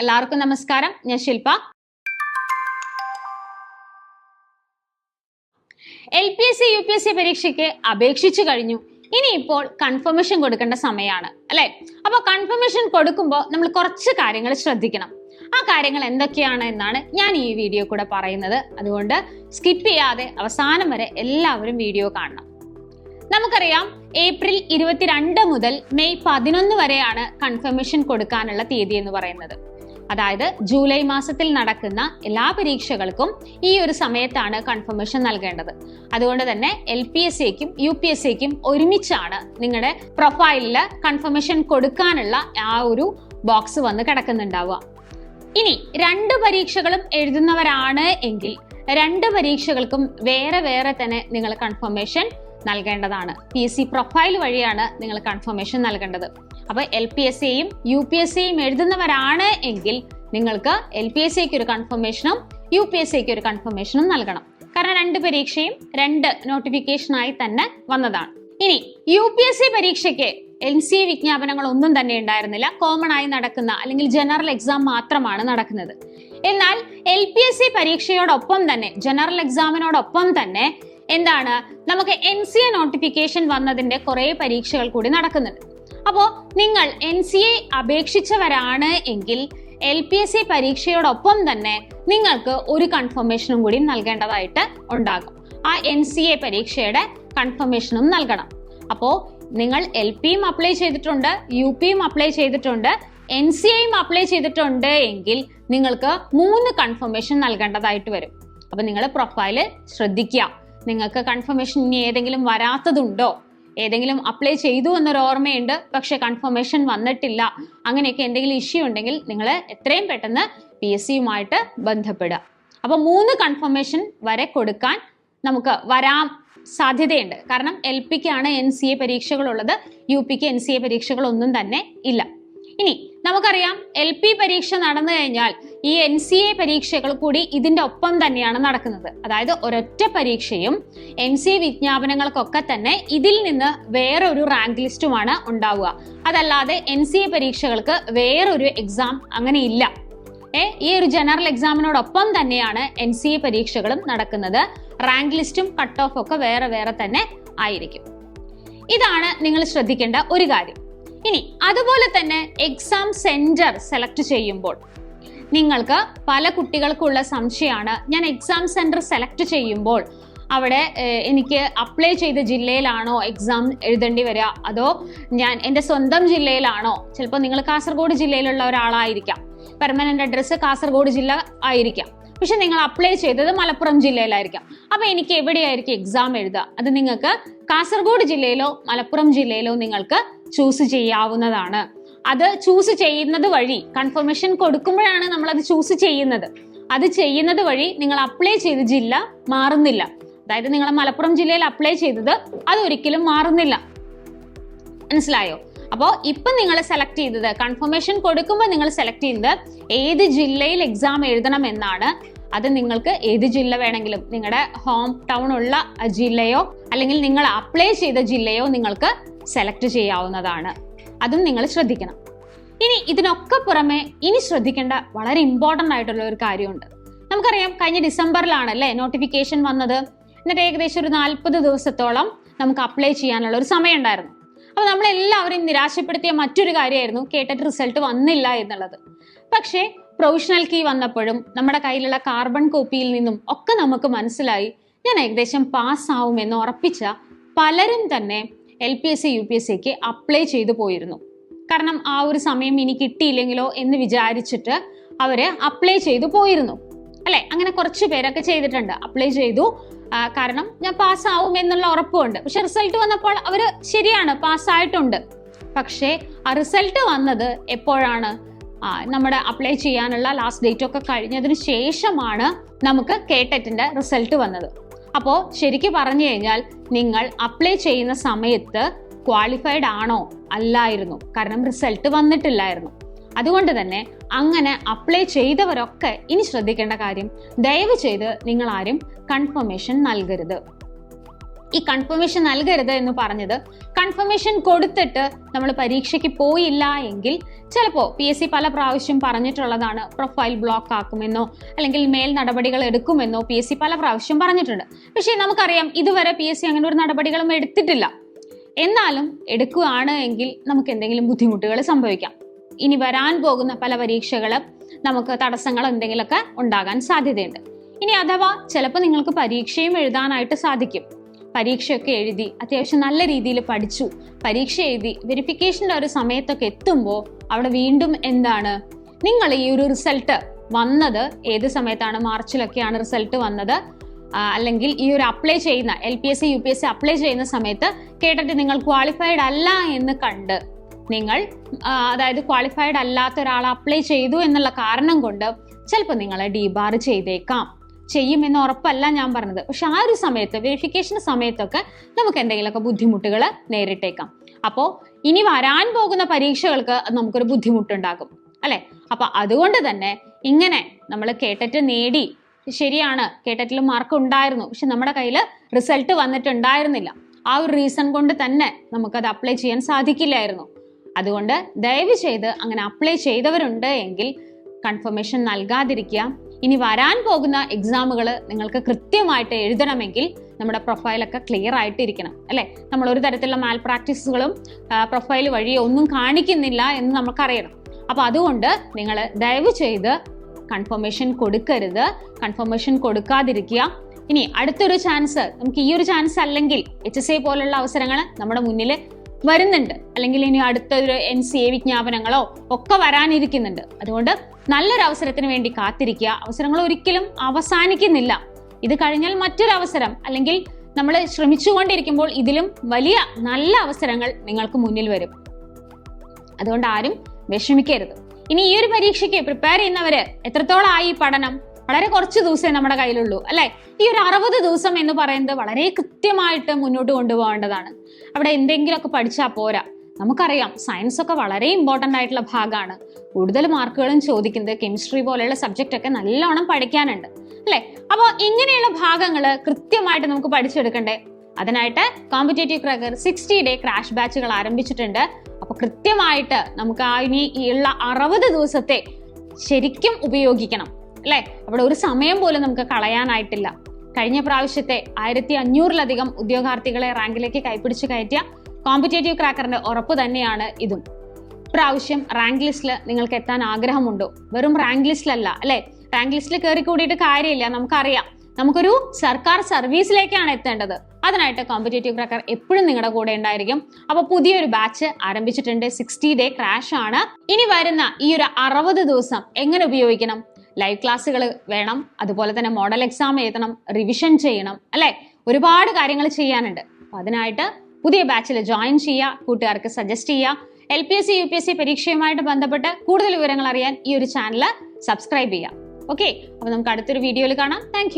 എല്ലാവർക്കും നമസ്കാരം. ഞാൻ Shilpa L P S C U P S C പരീക്ഷയ്ക്ക് അപേക്ഷിച്ചു കഴിഞ്ഞു. ഇനിയിപ്പോൾ കൺഫർമേഷൻ കൊടുക്കേണ്ട സമയമാണ് അല്ലെ? അപ്പൊ കൺഫർമേഷൻ കൊടുക്കുമ്പോൾ നമ്മൾ കുറച്ച് കാര്യങ്ങൾ ശ്രദ്ധിക്കണം. ആ കാര്യങ്ങൾ എന്തൊക്കെയാണ് എന്നാണ് ഞാൻ ഈ വീഡിയോ കൂടെ പറയുന്നത്. അതുകൊണ്ട് സ്കിപ്പ് ചെയ്യാതെ അവസാനം വരെ എല്ലാവരും വീഡിയോ കാണണം. നമുക്കറിയാം ഏപ്രിൽ ഇരുപത്തിരണ്ട് മുതൽ മെയ് പതിനൊന്ന് വരെയാണ് കൺഫർമേഷൻ കൊടുക്കാനുള്ള തീയതി എന്ന് പറയുന്നത്. അതായത് ജൂലൈ മാസത്തിൽ നടക്കുന്ന എല്ലാ പരീക്ഷകൾക്കും ഈ ഒരു സമയത്താണ് കൺഫർമേഷൻ നൽകേണ്ടത്. അതുകൊണ്ട് തന്നെ എൽ പി എസ് സിക്കും യു പി എസ് സിക്കും ഒരുമിച്ചാണ് നിങ്ങളുടെ പ്രൊഫൈലിൽ കൺഫർമേഷൻ കൊടുക്കാനുള്ള ആ ഒരു ബോക്സ് വന്ന് കിടക്കുന്നുണ്ടാവുക. ഇനി രണ്ട് പരീക്ഷകളും എഴുതുന്നവരാണ് എങ്കിൽ രണ്ട് പരീക്ഷകൾക്കും വേറെ വേറെ തന്നെ നിങ്ങൾ കൺഫർമേഷൻ നൽകേണ്ടതാണ്. പി എസ് സി പ്രൊഫൈൽ വഴിയാണ് നിങ്ങൾ കൺഫർമേഷൻ നൽകേണ്ടത്. അപ്പോൾ എൽ പി എസ് സിയും യു പി എസ് സിയും എഴുതുന്നവരാണ് എങ്കിൽ നിങ്ങൾക്ക് എൽ പി എസ് സിക്ക് ഒരു കൺഫർമേഷനും യു പി എസ് സിക്ക് ഒരു കൺഫർമേഷനും നൽകണം. കാരണം രണ്ട് പരീക്ഷയും രണ്ട് നോട്ടിഫിക്കേഷനായി തന്നെ വന്നതാണ്. ഇനി യു പി എസ് സി പരീക്ഷയ്ക്ക് എൻ സി വിജ്ഞാപനങ്ങൾ ഒന്നും തന്നെ ഉണ്ടായിരുന്നില്ല. കോമൺ ആയി നടക്കുന്ന അല്ലെങ്കിൽ ജനറൽ എക്സാം മാത്രമാണ് നടക്കുന്നത്. എന്നാൽ എൽ പി എസ് സി പരീക്ഷയോടൊപ്പം തന്നെ ജനറൽ എക്സാമിനോടൊപ്പം തന്നെ എന്താണ്? നമുക്ക് എൻ സി എ നോട്ടിഫിക്കേഷൻ വന്നതിന്റെ കുറെ പരീക്ഷകൾ കൂടി നടക്കുന്നുണ്ട്. അപ്പോൾ നിങ്ങൾ എൻ സി എ അപേക്ഷിച്ചവരാണ് എങ്കിൽ എൽ പി എസ് സി പരീക്ഷയോടൊപ്പം തന്നെ നിങ്ങൾക്ക് ഒരു കൺഫർമേഷനും കൂടി നൽകേണ്ടതായിട്ട് ഉണ്ടാകും. ആ എൻ സി എ പരീക്ഷയുടെ കൺഫർമേഷനും നൽകണം. അപ്പോൾ നിങ്ങൾ എൽ പിയും അപ്ലൈ ചെയ്തിട്ടുണ്ട് യു പിയും അപ്ലൈ ചെയ്തിട്ടുണ്ട് എൻ സി എയും അപ്ലൈ ചെയ്തിട്ടുണ്ട് എങ്കിൽ നിങ്ങൾക്ക് മൂന്ന് കൺഫർമേഷൻ നൽകേണ്ടതായിട്ട് വരും. അപ്പൊ നിങ്ങൾ പ്രൊഫൈൽ ശ്രദ്ധിക്കുക. നിങ്ങൾക്ക് കൺഫർമേഷൻ ഇനി ഏതെങ്കിലും വരാത്തതുണ്ടോ? ഏതെങ്കിലും അപ്ലൈ ചെയ്തു എന്നൊരു ഓർമ്മയുണ്ട് പക്ഷെ കൺഫർമേഷൻ വന്നിട്ടില്ല. അങ്ങനെയൊക്കെ എന്തെങ്കിലും ഇഷ്യൂ ഉണ്ടെങ്കിൽ നിങ്ങൾ എത്രയും പെട്ടെന്ന് പി എസ് സിയുമായിട്ട് ബന്ധപ്പെടുക. അപ്പൊ മൂന്ന് കൺഫർമേഷൻ വരെ കൊടുക്കാൻ നമുക്ക് വരാൻ സാധ്യതയുണ്ട്. കാരണം എൽ പിക്കാണ് എൻ സി എ പരീക്ഷകളുള്ളത് യു പിക്ക് എൻ സി എ പരീക്ഷകളൊന്നും തന്നെ ഇല്ല. ഇനി നമുക്കറിയാം എൽ പി പരീക്ഷ നടന്നു കഴിഞ്ഞാൽ ഈ എൻ സി എ പരീക്ഷകൾ കൂടി ഇതിന്റെ ഒപ്പം തന്നെയാണ് നടക്കുന്നത്. അതായത് ഒരൊറ്റ പരീക്ഷയും എൻ സി എ വിജ്ഞാപനങ്ങൾക്കൊക്കെ തന്നെ ഇതിൽ നിന്ന് വേറൊരു റാങ്ക് ലിസ്റ്റുമാണ് ഉണ്ടാവുക. അതല്ലാതെ എൻ സി എ പരീക്ഷകൾക്ക് വേറൊരു എക്സാം അങ്ങനെ ഇല്ല. ഏ ഈ ഒരു ജനറൽ എക്സാമിനോടൊപ്പം തന്നെയാണ് എൻ സി എ പരീക്ഷകളും നടക്കുന്നത്. റാങ്ക് ലിസ്റ്റും കട്ട് ഓഫ് ഒക്കെ വേറെ വേറെ തന്നെ ആയിരിക്കും. ഇതാണ് നിങ്ങൾ ശ്രദ്ധിക്കേണ്ട ഒരു കാര്യം. ഇനി അതുപോലെ തന്നെ എക്സാം സെന്റർ സെലക്ട് ചെയ്യുമ്പോൾ നിങ്ങൾക്ക് പല കുട്ടികൾക്കുള്ള സംശയമാണ്. ഞാൻ എക്സാം സെന്റർ സെലക്ട് ചെയ്യുമ്പോൾ അവിടെ എനിക്ക് അപ്ലൈ ചെയ്ത ജില്ലയിലാണോ എക്സാം എഴുതേണ്ടി വരിക? അതോ ഞാൻ എന്റെ സ്വന്തം ജില്ലയിലാണോ? ചിലപ്പോൾ നിങ്ങൾ കാസർഗോഡ് ജില്ലയിലുള്ള ഒരാളായിരിക്കാം. പെർമനന്റ് അഡ്രസ്സ് കാസർഗോഡ് ജില്ല ആയിരിക്കാം. പക്ഷെ നിങ്ങൾ അപ്ലൈ ചെയ്തത് മലപ്പുറം ജില്ലയിലായിരിക്കാം. അപ്പോൾ എനിക്ക് എവിടെയായിരിക്കും എക്സാം എഴുതുക? അത് നിങ്ങൾക്ക് കാസർഗോഡ് ജില്ലയിലോ മലപ്പുറം ജില്ലയിലോ നിങ്ങൾക്ക് ചൂസ് ചെയ്യാവുന്നതാണ്. അത് ചൂസ് ചെയ്യുന്നത് വഴി കൺഫർമേഷൻ കൊടുക്കുമ്പോഴാണ് നമ്മൾ അത് ചൂസ് ചെയ്യുന്നത്. അത് ചെയ്യുന്നത് വഴി നിങ്ങൾ അപ്ലൈ ചെയ്ത ജില്ല മാറുന്നില്ല. അതായത് നിങ്ങൾ മലപ്പുറം ജില്ലയിൽ അപ്ലൈ ചെയ്തത് അത് ഒരിക്കലും മാറുന്നില്ല. മനസ്സിലായോ? അപ്പോൾ ഇപ്പം നിങ്ങൾ സെലക്ട് ചെയ്തത് കൺഫർമേഷൻ കൊടുക്കുമ്പോൾ നിങ്ങൾ സെലക്ട് ചെയ്യുന്നത് ഏത് ജില്ലയിൽ എക്സാം എഴുതണം എന്നാണ് അത് നിങ്ങൾക്ക് ഏത് ജില്ല വേണമെങ്കിലും നിങ്ങളുടെ ഹോം ടൗൺ ഉള്ള ജില്ലയോ അല്ലെങ്കിൽ നിങ്ങൾ അപ്ലൈ ചെയ്ത ജില്ലയോ നിങ്ങൾക്ക് സെലക്ട് ചെയ്യാവുന്നതാണ്. അതും നിങ്ങൾ ശ്രദ്ധിക്കണം. ഇനി ഇതിനൊക്കെ പുറമെ ഇനി ശ്രദ്ധിക്കേണ്ട വളരെ ഇമ്പോർട്ടന്റ് ആയിട്ടുള്ള ഒരു കാര്യമുണ്ട്. നമുക്കറിയാം കഴിഞ്ഞ ഡിസംബറിലാണ് അല്ലേ നോട്ടിഫിക്കേഷൻ വന്നത്? എന്നിട്ട് ഏകദേശം ഒരു നാൽപ്പത് ദിവസത്തോളം നമുക്ക് അപ്ലൈ ചെയ്യാനുള്ള ഒരു സമയം ഉണ്ടായിരുന്നു. അപ്പൊ നമ്മളെല്ലാവരും നിരാശപ്പെടുത്തിയ മറ്റൊരു കാര്യമായിരുന്നു കേട്ടിട്ട് റിസൾട്ട് വന്നില്ല എന്നുള്ളത്. പക്ഷേ പ്രൊവിഷണൽ കീ വന്നപ്പോഴും നമ്മുടെ കയ്യിലുള്ള കാർബൺ കോപ്പിയിൽ നിന്നും ഒക്കെ നമുക്ക് മനസ്സിലായി ഞാൻ ഏകദേശം പാസ്സാവുമെന്ന് ഉറപ്പിച്ച പലരും തന്നെ L P S C U P S സിക്ക് അപ്ലൈ ചെയ്തു പോയിരുന്നു. കാരണം ആ ഒരു സമയം ഇനി കിട്ടിയില്ലെങ്കിലോ എന്ന് വിചാരിച്ചിട്ട് അവർ അപ്ലൈ ചെയ്തു പോയിരുന്നു. അല്ലെ? അങ്ങനെ കുറച്ച് പേരൊക്കെ ചെയ്തിട്ടുണ്ട്. അപ്ലൈ ചെയ്തു. കാരണം ഞാൻ പാസ്സാവും എന്നുള്ള ഉറപ്പുണ്ട്. പക്ഷെ റിസൾട്ട് വന്നപ്പോൾ അവർ ശരിയാണ് പാസ്സായിട്ടുണ്ട് പക്ഷേ ആ റിസൾട്ട് വന്നത് എപ്പോഴാണ്? നമ്മുടെ അപ്ലൈ ചെയ്യാനുള്ള ലാസ്റ്റ് ഡേറ്റ് ഒക്കെ കഴിഞ്ഞതിന് ശേഷമാണ് നമുക്ക് കേട്ടറ്റിന്റെ റിസൾട്ട് വന്നത്. അപ്പോൾ ശരിക്കും പറഞ്ഞു കഴിഞ്ഞാൽ നിങ്ങൾ അപ്ലൈ ചെയ്യുന്ന സമയത്ത് ക്വാളിഫൈഡ് ആണോ അല്ലായിരുന്നു. കാരണം റിസൾട്ട് വന്നിട്ടില്ലായിരുന്നു. അതുകൊണ്ട് തന്നെ അങ്ങനെ അപ്ലൈ ചെയ്തവരൊക്കെ ഇനി ശ്രദ്ധിക്കേണ്ട കാര്യം ദയവ് ചെയ്ത് നിങ്ങൾ ആരും കൺഫർമേഷൻ നൽകരുത്. ഈ കൺഫർമേഷൻ നൽകരുത് എന്ന് പറഞ്ഞത്. കൺഫർമേഷൻ കൊടുത്തിട്ട് നമ്മൾ പരീക്ഷയ്ക്ക് പോയില്ല എങ്കിൽ ചിലപ്പോൾ പി എസ് സി പല പ്രാവശ്യം പറഞ്ഞിട്ടുള്ളതാണ് പ്രൊഫൈൽ ബ്ലോക്ക് ആക്കുമെന്നോ അല്ലെങ്കിൽ മേൽ നടപടികൾ എടുക്കുമെന്നോ പി എസ് സി പല പ്രാവശ്യം പറഞ്ഞിട്ടുണ്ട്. പക്ഷേ നമുക്കറിയാം ഇതുവരെ പി എസ് സി അങ്ങനെ ഒരു നടപടികളും എടുത്തിട്ടില്ല. എന്നാലും എടുക്കുകയാണ് എങ്കിൽ നമുക്ക് എന്തെങ്കിലും ബുദ്ധിമുട്ടുകൾ സംഭവിക്കാം. ഇനി വരാൻ പോകുന്ന പല പരീക്ഷകളും നമുക്ക് തടസ്സങ്ങൾ എന്തെങ്കിലുമൊക്കെ ഉണ്ടാകാൻ സാധ്യതയുണ്ട്. ഇനി അഥവാ ചിലപ്പോൾ നിങ്ങൾക്ക് പരീക്ഷയും എഴുതാനായിട്ട് സാധിക്കും. പരീക്ഷയൊക്കെ എഴുതി അത്യാവശ്യം നല്ല രീതിയിൽ പഠിച്ചു. പരീക്ഷ എഴുതി വെരിഫിക്കേഷന്റെ ഒരു സമയത്തൊക്കെ എത്തുമ്പോൾ അവിടെ വീണ്ടും എന്താണ്? നിങ്ങൾ ഈ ഒരു റിസൾട്ട് വന്നത് ഏത് സമയത്താണ്? മാർച്ചിലൊക്കെയാണ് റിസൾട്ട് വന്നത്. അല്ലെങ്കിൽ ഈ ഒരു അപ്ലൈ ചെയ്യുന്ന L P S C U P S C apply ചെയ്യുന്ന സമയത്ത് കേട്ടിട്ട് നിങ്ങൾ ക്വാളിഫൈഡ് അല്ല എന്ന് കണ്ട് നിങ്ങൾ അതായത് ക്വാളിഫൈഡ് അല്ലാത്ത ഒരാൾ അപ്ലൈ ചെയ്തു എന്നുള്ള കാരണം കൊണ്ട് ചിലപ്പോൾ നിങ്ങളെ ഡീബാർ ചെയ്തേക്കാം. ചെയ്യുമെന്ന് ഉറപ്പല്ല ഞാൻ പറഞ്ഞത്. പക്ഷെ ആ ഒരു സമയത്ത് വെരിഫിക്കേഷൻ സമയത്തൊക്കെ നമുക്ക് എന്തെങ്കിലുമൊക്കെ ബുദ്ധിമുട്ടുകൾ നേരിട്ടേക്കാം. അപ്പോൾ ഇനി വരാൻ പോകുന്ന പരീക്ഷകൾക്ക് നമുക്കൊരു ബുദ്ധിമുട്ടുണ്ടാകും. അല്ലെ? അപ്പൊ അതുകൊണ്ട് തന്നെ ഇങ്ങനെ നമ്മൾ കേട്ടറ്റ് നേടി ശരിയാണ് കേട്ടറ്റിൽ മാർക്ക് ഉണ്ടായിരുന്നു. പക്ഷെ നമ്മുടെ കയ്യിൽ റിസൾട്ട് വന്നിട്ടുണ്ടായിരുന്നില്ല. ആ ഒരു റീസൺ കൊണ്ട് തന്നെ നമുക്കത് അപ്ലൈ ചെയ്യാൻ സാധിക്കില്ലായിരുന്നു. അതുകൊണ്ട് ദയവ് ചെയ്ത് അങ്ങനെ അപ്ലൈ ചെയ്തവരുണ്ട് എങ്കിൽ കൺഫർമേഷൻ നൽകാതിരിക്കുക. ഇനി വരാൻ പോകുന്ന എക്സാമുകൾ നിങ്ങൾക്ക് കൃത്യമായിട്ട് എഴുതണമെങ്കിൽ നമ്മുടെ പ്രൊഫൈലൊക്കെ ക്ലിയർ ആയിട്ട് ഇരിക്കണം അല്ലെ? നമ്മൾ ഒരു തരത്തിലുള്ള മാൽ പ്രാക്ടീസുകളും പ്രൊഫൈൽ വഴി ഒന്നും കാണിക്കുന്നില്ല എന്ന് നമുക്കറിയണം അപ്പോൾ അതുകൊണ്ട് നിങ്ങൾ ദയവ് ചെയ്ത് കൺഫർമേഷൻ കൊടുക്കരുത് കൺഫർമേഷൻ കൊടുക്കാതിരിക്കുക. ഇനി അടുത്തൊരു ചാൻസ് നമുക്ക് ഈ ഒരു ചാൻസ് അല്ലെങ്കിൽ എച്ച് എസ് ഐ പോലുള്ള അവസരങ്ങൾ നമ്മുടെ മുന്നിൽ വരുന്നുണ്ട്. അല്ലെങ്കിൽ ഇനി അടുത്തൊരു എൻ സി എ വിജ്ഞാപനങ്ങളോ ഒക്കെ വരാനിരിക്കുന്നുണ്ട്. അതുകൊണ്ട് നല്ലൊരു അവസരത്തിന് വേണ്ടി കാത്തിരിക്കുക. അവസരങ്ങൾ ഒരിക്കലും അവസാനിക്കുന്നില്ല. ഇത് കഴിഞ്ഞാൽ മറ്റൊരു അവസരം അല്ലെങ്കിൽ നമ്മൾ ശ്രമിച്ചുകൊണ്ടിരിക്കുമ്പോൾ ഇതിലും വലിയ നല്ല അവസരങ്ങൾ നിങ്ങൾക്ക് മുന്നിൽ വരും. അതുകൊണ്ട് ആരും വിഷമിക്കരുത്. ഇനി ഈ ഒരു പരീക്ഷയ്ക്ക് പ്രിപ്പയർ ചെയ്യുന്നവര് എത്രത്തോളമായി ഈ പഠനം? വളരെ കുറച്ച് ദിവസമേ നമ്മുടെ കയ്യിലുള്ളൂ അല്ലെ? ഈ ഒരു അറുപത് ദിവസം എന്ന് പറയുന്നത് വളരെ കൃത്യമായിട്ട് മുന്നോട്ട് കൊണ്ടുപോകേണ്ടതാണ്. അവിടെ എന്തെങ്കിലുമൊക്കെ പഠിച്ചാൽ പോരാ. നമുക്കറിയാം സയൻസ് ഒക്കെ വളരെ ഇമ്പോർട്ടന്റ് ആയിട്ടുള്ള ഭാഗമാണ്. കൂടുതൽ മാർക്കുകളും ചോദിക്കുന്നത് കെമിസ്ട്രി പോലെയുള്ള സബ്ജക്റ്റ് ഒക്കെ നല്ലോണം പഠിക്കാനുണ്ട് അല്ലേ? അപ്പോൾ ഇങ്ങനെയുള്ള ഭാഗങ്ങൾ കൃത്യമായിട്ട് നമുക്ക് പഠിച്ചെടുക്കണ്ടേ? അതിനായിട്ട് competitive cracker sixty day crash ബാച്ചുകൾ ആരംഭിച്ചിട്ടുണ്ട്. അപ്പോൾ കൃത്യമായിട്ട് നമുക്ക് ആ ഇനി ഉള്ള അറുപത് ദിവസത്തെ ശരിക്കും ഉപയോഗിക്കണം അല്ലേ? അവിടെ ഒരു സമയം പോലും നമുക്ക് കളയാനായിട്ടില്ല. കഴിഞ്ഞ പ്രാവശ്യത്തെ ആയിരത്തി അഞ്ഞൂറിലധികം ഉദ്യോഗാർത്ഥികളെ റാങ്കിലേക്ക് കൈപിടിച്ച് കയറ്റിയ കോമ്പറ്റേറ്റീവ് ക്രാക്കറിന്റെ ഉറപ്പ് തന്നെയാണ് ഇതും. ഇപ്രാവശ്യം റാങ്ക് ലിസ്റ്റിൽ നിങ്ങൾക്ക് എത്താൻ ആഗ്രഹമുണ്ടോ? വെറും റാങ്ക് ലിസ്റ്റിലല്ല അല്ലെ റാങ്ക് ലിസ്റ്റിൽ കയറി കൂടിയിട്ട് കാര്യമില്ല നമുക്കറിയാം. നമുക്കൊരു സർക്കാർ സർവീസിലേക്കാണ് എത്തേണ്ടത്. അതിനായിട്ട് കോമ്പറ്റേറ്റീവ് ക്രാക്കർ എപ്പോഴും നിങ്ങളുടെ കൂടെ ഉണ്ടായിരിക്കും. അപ്പൊ പുതിയൊരു ബാച്ച് ആരംഭിച്ചിട്ടുണ്ട് സിക്സ്റ്റി ഡേ ക്രാഷ് ആണ്. ഇനി വരുന്ന ഈ ഒരു അറുപത് ദിവസം എങ്ങനെ ഉപയോഗിക്കണം? ലൈവ് ക്ലാസ്സുകൾ വേണം അതുപോലെ തന്നെ മോഡൽ എക്സാം എഴുതണം റിവിഷൻ ചെയ്യണം അല്ലെ? ഒരുപാട് കാര്യങ്ങൾ ചെയ്യാനുണ്ട്. അതിനായിട്ട് പുതിയ ബാച്ചിൽ ജോയിൻ ചെയ്യുക കൂട്ടുകാർക്ക് സജസ്റ്റ് ചെയ്യുക. L P S C U P S C പരീക്ഷയുമായിട്ട് ബന്ധപ്പെട്ട് കൂടുതൽ വിവരങ്ങൾ അറിയാൻ ഈ ഒരു ചാനൽ സബ്സ്ക്രൈബ് ചെയ്യുക. ഓക്കെ അപ്പോൾ നമുക്ക് അടുത്തൊരു വീഡിയോയിൽ കാണാം. താങ്ക്